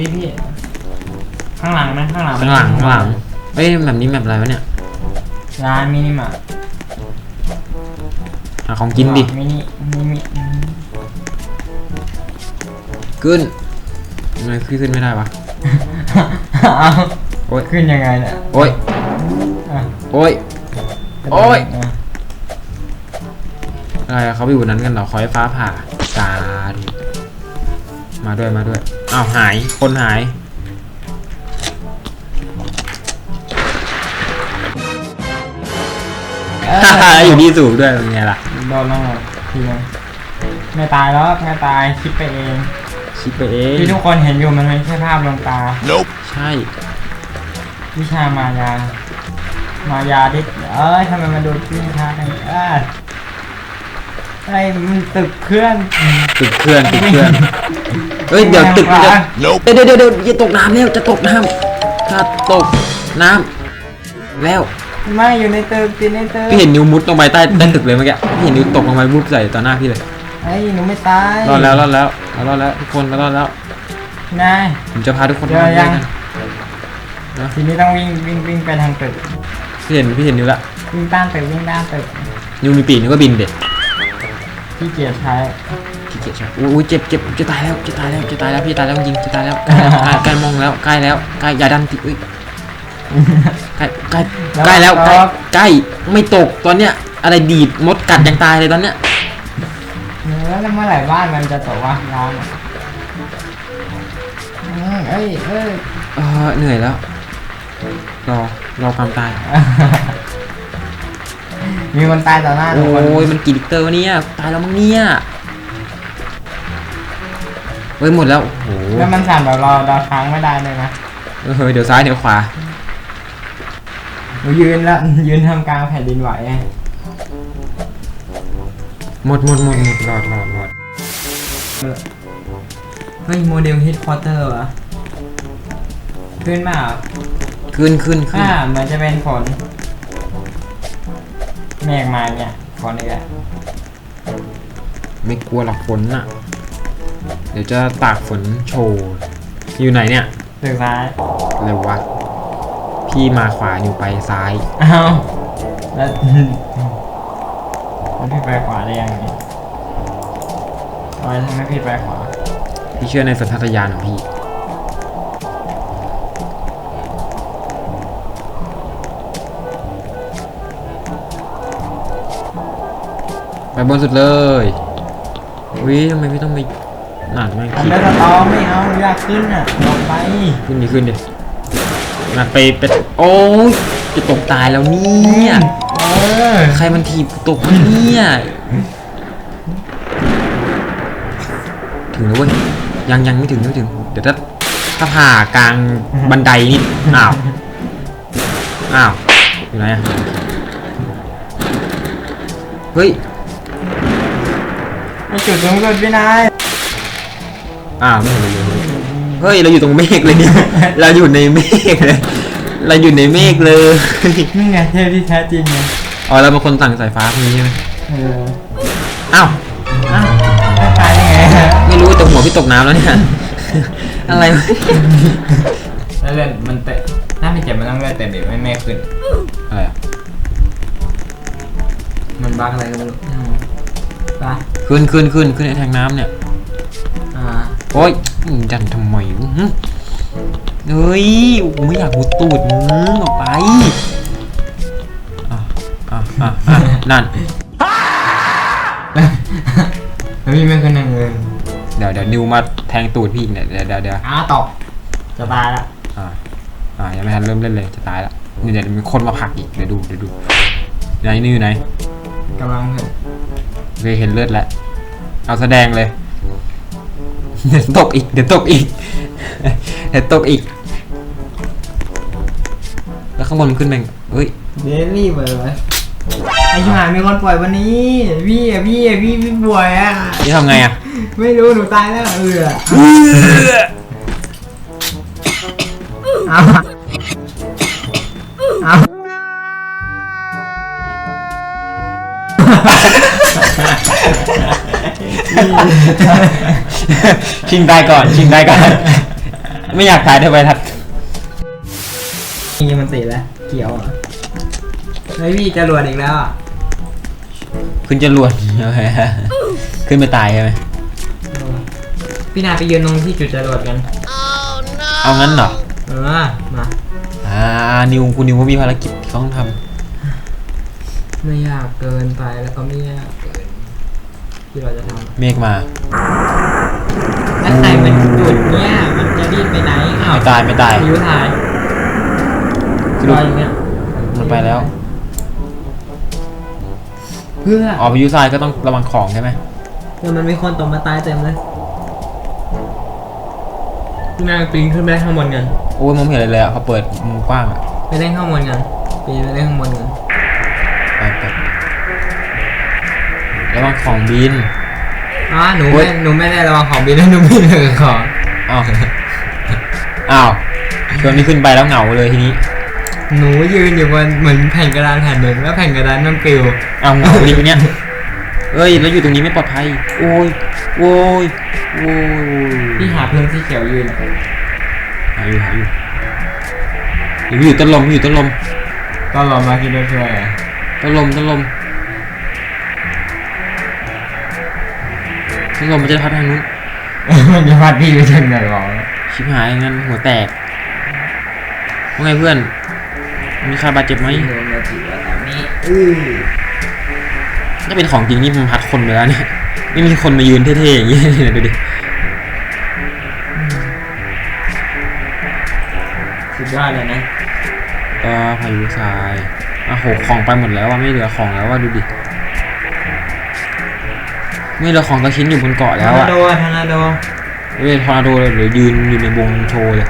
ดิพี่ข้างหลังนะข้างหลังข้างหลังข้างหลังเอ้ยแบบนี้แบบอะไรวะเนี่ยร้านมินิมาร์ทหาของกินดิมินิมินิขึ้นทำไมพี่ขึ้นไม่ได้วะเอาโอ๊ยขึ้นยังไงเนี่ยโอ๊ยอะโอ๊ยโอ๊ยะอะไรอะเขาไปอยู่นั้นกันเหรอคอยฟ้าผ่าตาดิมาด้วยมาด้วย อ้าวหาย คนหายเอ้ยอยู่ที่สูงด้วยเป็นไงล่ะ โดนแล้วไงทีนึงไม่ตายแล้วไม่ตายคิดไปเอง คิดไปเองที่ทุกคนเห็นอยู่มันไม่ใช่ภาพลวงตา ใช่ วิชามายา มายาดิเอ้ยทำไมมันดูที่ท้ากันเอ้ยไอ้มันตึกเคลื่อนตึกเคลื่อนตึกเคลื่อน เฮ้ยเดี๋ยวตึกมันจะเดี๋ยวเดี๋ยวเดี๋ยวเดี๋ยวจะตกน้ำแล้วจะตกน้ำถ้าตกน้ำแล้วไม่อยู่ในตึกติดในตึกพี่เห็นนิ้วมุดลงไปใต้ใต้ตึกเลยเมื่อกี้พี่เห็นนิ้วตกลงไปวุบใส่ต่อหน้าพี่เลยไอ้ยหนูไม่ตายรอดแล้วรอดแล้วเรารอดแล้วทุกคนเรารอดแล้วนายผมจะพาทุกคนเดี๋ยวไปยังกันนะทีนี้ต้องวิ่งวิ่งวิ่งไปทางตึกพี่เห็นพี่เห็นนิ้วละวิ่งต้านตึกวิ่งต้านตึกนิ้วมีปีกนิ้วก็บินเด็ดพี่เกียรใช้ ขี้เกียจใช่อุ้ยเจ็บเจ็บจะตายแล้วจะตายแล้วจะตายแล้วพี่ตายแล้วจริงจะตายแล้วใกล้แล้วใกล้ใกล้มองแล้วใกล้แล้วใกล้อย่าดันติอุ้ยใกล้ใกล้ใกล้แล้วใกล้ใกล้ไม่ตกตอนเนี้ย อะไรดีดมดกัดยังตายเลยตอนเนี้ยแล้วเมื่อไหร่บ้านมันจะตกวะร้านอะอืมเอ้ยเอ้ยเออเหนื่อยแล้วรอรอความตายมีคนตายต่อหน้าโอทุกคน้ยมันกี่ลิตรวะเนี่ยตายแล้วมั้งเนี่ย เฮ้ยหมดแล้ว โอ้โห แล้วมันสั่นแบบเราเราค้างไม่ได้เลยนะเออเดี๋ยวซ้ายเดี๋ยวขวา หนูยืนแล้ว ยืนทำกลางแผ่นดินไหวอะหมดหมดหมดหมดรอดรอดรอดเฮ้ยโมเดลฮิตควอเตอร์วะขึ้นมาเหรอขึ้นขึ้นขึ้นอ่าเหมือนจะเป็นฝนเมฆมาเนี่ยฝนอีกแล้วไม่กลัวหรอกฝนน่ะ เดี๋ยวจะตากฝนโชว์อยู่ไหนเนี่ยตึกซ้ายเร็ววะพี่มาขวาอยู่ไปซ้ายอ้าวแล้วแล้วพี่ไปขวาได้ยังไงทำไมทำไมพี่ไปขวาพี่เชื่อในสัญชาตญาณของพี่ไปบนสุดเลยวิทำไมพี่ต้องไป หนักไม่อันคิดเดอร์สตอร์ไม่เอาอยากขึ้นอะลงไปขึ้นดิขึ้นดิหนักไปไปโอ้ยจะตกตายแล้วเนี่ยเออใครมันถีบกูตกวะเนี่ยถึงแล้วเว้ยยังยังไม่ถึงไม่ถึง เดี๋ยวถ้าถ้าผ่ากลางบันไดนี่อ้าวอ้าวอยู่ไหนอะเฮ้ยไอจุดสูงสุดพี่นาย อ้าวไม่เห็นเลยเลยเฮ้ยเราอยู่ตรงเมฆเลยเนี่ย เราอยู่ในเมฆเลย เราอยู่ในเมฆเลย นี่ไงเทพที่แท้จริงไงอ๋อเราเป็นคนสั่งสายฟ้าพวกนี้ใช่ไหมเอออ้าว อ้าวไม่ตายยังไงไม่รู้แต่หัวพี่ตกน้ำแล้วเนี่ย อะไรวะแล้วเลือดมันเตะถ้าไม่เจ็บมันต้องเลือดเต็มอีกไม่ไม่ขึ้น อะไรอะมันบักอะไรก็ไม่รู้อืมไปขึ้นขึ้นขึ้นขึ้นไอ้แทงน้ำเนี่ยอ่า โอ๊ยอืมดันทำไมวะหึเฮ้ยโอ้โหไม่อยากมุดตูดมึงออกไปอะอะอะอะนั่นแล้วพี่ไม่ขึ้นหนึ่งเลยเดี๋ยวเดี๋ยวนิวมาแทงตูดพี่อีกเนี่ยเดี๋ยวเดี๋ยวเดี๋ยวอ้าตกจะตายละอ่าอ่ายังไม่ทันเริ่มเล่นเลยจะตายละนี่เดี๋ยวมีคนมาผลักอีกเดี๋ยวดูเดี๋ยวดูไหนนี่อยู่ไหนกำลังเถอะเคยเห็นเลือดแล้วเอาแสดงเลย เดี๋ยวตกอีก เดี๋ยวตกอีก เดี๋ยวตกอีก แล้วข้างบนมันขึ้นแม่งเฮ้ย เดลี่เบอร์ไอ้ชิบหายมีคนป่วยวันนี้พี่อะพี่อะพี่พี่ป่วยอะนี่ทำไงอะไม่รู้หนูตายแล้วเออเอาเอา ชิงได้ก่อน ชิงได้ก่อน ไม่อยากถ่ายด้วยใบทัดนี่มันติดแล้ว เกี่ยวอะเฮ้ยพี่จรวดอีกแล้วอะขึ้นจรวดขึ้นไปตายใช่ไหมพี่นาไปยืนตรงที่จุดจรวดกัน เอางั้นเหรอ เออ มา อ่า นิวคุณนิวก็มีภารกิจที่เขาต้องทไม่ยากเกินไปแล้วก็ไม่ยากเกิน ที่เราจะทำเมฆมาำถ้าใครเป็นจุดเนี้ยมันจะรีบไปไหนอ้าวไม่ตายไม่ตายยูถ่ายสรรุปออย่างเงี้ยมันไปแล้วเพื่อออกไปยูไซด์ก็ต้องระวังของใช่ไหมเดี๋ยวมันมีคนตกมาตายเต็มเลยพี่นางปีนขึ้นไปข้างบนกัน โอ้ยมองไม่เห็นอะไรเลยอะเขาเปิดมุมกว้างอะไปเล่นข้างบนกันปีนไปเล่นข้างบนกัน ไปไป ระวังของบิน อ๋อหนูโอ๊ไม่ย หนูไม่ได้ระวังของบินแล้วหนูไม่เหลือของอ้าว อ้าวชวนนี้ขึ้นไปแล้วเหงาเลยทีนี้ หนูยืนอยู่บนเหมือนแผ่นกระดานแผ่นหนึ่งแล้วแผ่นกระดานนั่นปลิวเอาเหงาดิวเนี่ยเอ้ยแล้วอยู่ตรงนี้ไม่ปลอดภัย โอ้ย โอ้ย โอ้ยพี่หาพื้นที่เขียวยืนหาอยู่หาอยู่อยู่อยู่ต้นลมอยู่ต้นลม ก็รอมาคิดด้วยช่วยต้นลมต้นลม ต้นลมมันจะพัดทางนู้นมันจะพัดพี่ไปถึงไหนหรอชิบหายงั้นหัวแตกว่าไงเพื่อน มีใครบาดเจ็บไหมโดนมาจีบแล้วตอนนี้อือถ้าเป็นของจริงนี่มันพัดคนไปแล้วเนี่ยไม่มีคนมายืนเท่ๆอย่างนี้เลยนะดูดิสุดยอดเลยนะก็พายุทรายอะโหของไปหมดแล้วว่าไม่เหลือของแล้วว่าดูดิ ไม่เหลือของสักชิ้นอยู่บนเกาะทอแล้วร์นาอะโดทอร์นาโดเว้ยทอร์นาโดเลยหรือยืนอยู่ในวงโชว์เลย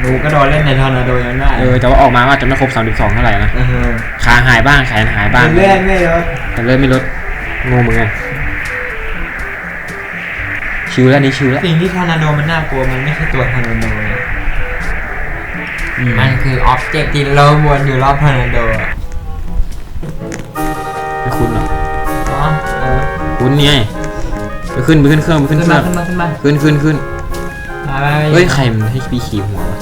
หนูก็โดนเล่นในทอร์นาโดยังได้เออแต่ว่าออกมาอาจจะไม่ครบ 32 เท่าไหร่นะเออขาหายบ้างแขนหายบ้างเลื่อนไม่ลดแต่เริ่มไม่ลดงงเหมือนกันชิวแล้วนี่ชิวแล้วสิ่งที่ทอร์นาโดมันน่ากลัวมันไม่ใช่ตัวทอร์นาโดนะอืมมันคืออ็อบเจกต์ที่เราวนอยู่รอบทอร์นาโดอะ คุ้นนี่ไงไปขึ้นไปขึ้นเครื่องไปขึ้ขึ้นนเครื่มาองขึ้นมาขึ้นมาขึ้นขึ้นขึ้นมาไปไปเฮ้ยใครมันให้พี่ขี่หัววะ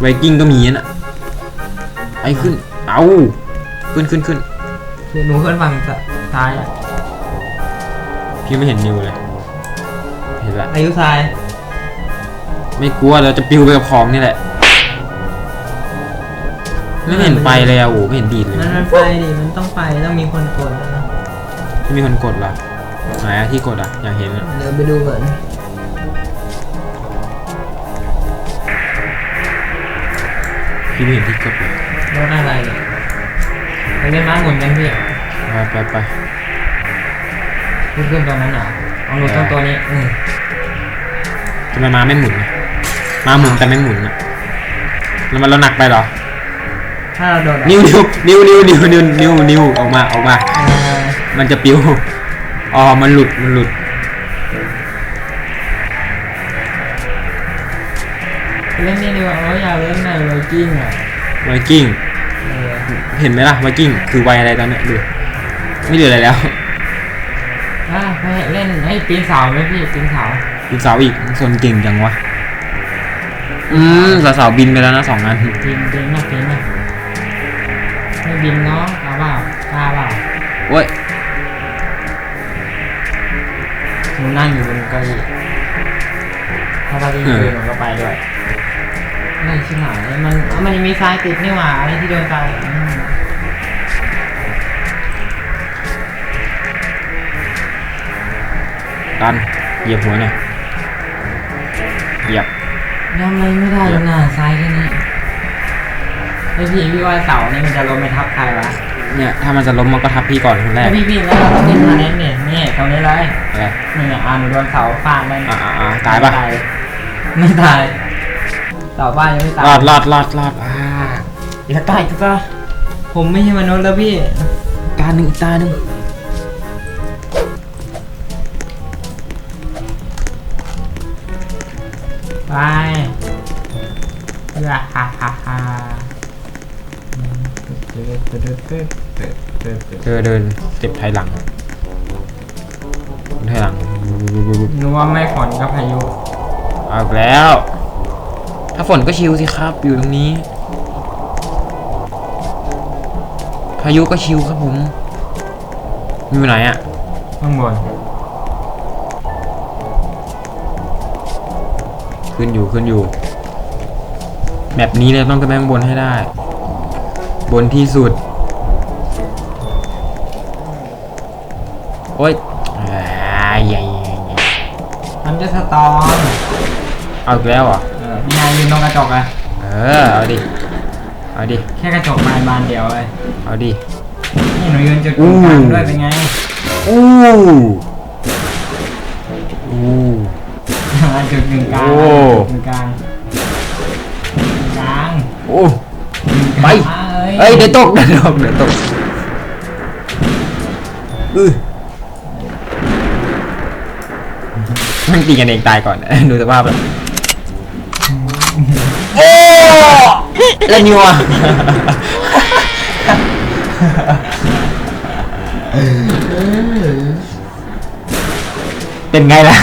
ไวกิ้งก็มีน่ะไอ้ขึ้นเอาขึ้นขึ้นขึ้นคือหนูขึ้นฝั่งซ้ายอะพี่ไม่เห็นนิวเลยเห็นละอายุทรายไม่กลัวเราจะปิวไปกับของนี่แหละ ไม่เห็นไปเลยอะโอ้โหไม่เห็นดีดเลยมันมันไปดิมันต้องไปต้องมีคนกดนะไม่มีคนกดเหรอไหนอะที่กดอะอยากเห็นอะเดี๋ยวไปดูก่อนพี่ไม่เห็นที่กดเลยรถอะไรเนี่ยไปเล่นม้าหมุนกันพี่ไปไปไปขึ้นขึ้นตรงนั้นเหรอเอาหนูต้องตัวนี้อืมทำไมมาไม่หมุนอะมาหมุนแต่ไม่หมุนอะแล้วมันเราหนักไปเหรอ ถ้าเราโดนอะนิ้วนิ้วนิ้วนิ้วนิ้วนิ้วนิ้วออกมาออกมามันจะปิ้วอ๋อมันหลุดมันหลุด เล่นนี่ดีกว่าเราอยากเล่นในไวกิ้งอะไวกิ้งเห็นไหมล่ะไวกิ้ง คือไวอะไรตอนนี้ดู ไม่เหลืออะไรแล้วอะเล่นให้ปีนเสาไหมพี่ปีนเสาปีนเสาอีกส่วนเก่งจังวะ อืมสาวๆบินไปแล้วนะสองอัน ปีนปีนนะปีนนะ ไม่บินเนาะเอาเปล่ากล้าเปล่าโอ้ยหนูนั่งอยู่บนเก้าอี้ถ้าเราวิ่งเออคืนมันก็ไปด้วยไม่ชิบหายมันเอามันยังมีทรายติดนี่หว่าอะไรที่โดนทรายอืมดันเหยียบหัวหน่อยเหยียบทำอะไรไม่ได้หรอกนะทรายแค่นี้ ไอพี่พี่ว่าเสานี่มันจะลงไปทับใครวะเนี่ยถ้ามันจะล้มมันก็ทับพี่ก่อนคนแรไอกพี่พี่แล้วเราต้องเล่นมาเน้นเนี่ยนี่ตรงนี้เลยอะไรนี่เนี่ยอ่าหนูโดนเสาฟาดมันอ่าอ่าตายปะไม่ตายเสาบ้านยังไม่ตายรอดรอดรอดรอดอ่าอีกตาอีกตาผมไม่ใช่มนุษย์แล้วพี่ตาหนึ่งอีกตาหนึ่งไปฮ่าฮ่าฮ่าฮ่า เธอเดินเจ็บถอยหลังถอยหลังรู้ว่าไม่ฝนกับพายุเอาแล้ว ถ้าฝนก็ชิลสิครับ อยู่ตรงนี้ พายุก็ชิลครับผมอยู่ไหนอะข้างบนขึ้นอยู่ขึ้นอยู่แบบนี้เลยต้องขึ้นไปข้างบนให้ได้ บนที่สุด โอ้ยอ่าใหญ่ๆมันจะสตอมๆเอาอีกแล้วเหรอเออพี่นายยืนตรงกระจกอะเออ เอาดิ เอาดิ แค่กระจกบานบานเดียวเลยเอาดิ นี่หนูยืนจุดตรงกลางอู้ด้วยเป็นไง อู้ อู้ จุดหนึ่งกลางโอ้ จุดหนึ่งกลางกลางโอ้ ไปกลาง เอ้ยเดี๋ยวตกเดี๋ยวตกเดี๋ยวตกอือมันตีกันเองตายก่อน ดูสภาพแล้วโอ้แล้วนิวอะเป็นไงล่ะ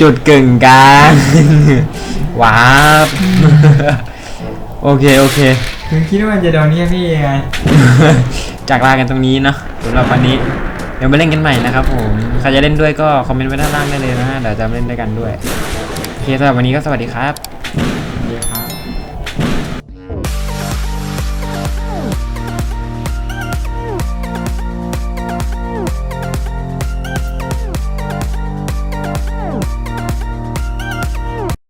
จุดกึ่งกลางว้าบโอเค โอเค คือคิดว่าจะโดนเนี่ยพี่ไง จากลากันตรงนี้เนาะสำหรับวันนี้ เดี๋ยวไปเล่นกันใหม่นะครับผมใครจะเล่นด้วยก็คอมเมนต์ไว้ด้านล่างได้เลยนะฮะเดี๋ยวจะมาเล่นด้วยกันด้วยโอเคสำหรับวันนี้ก็สวัสดีครับ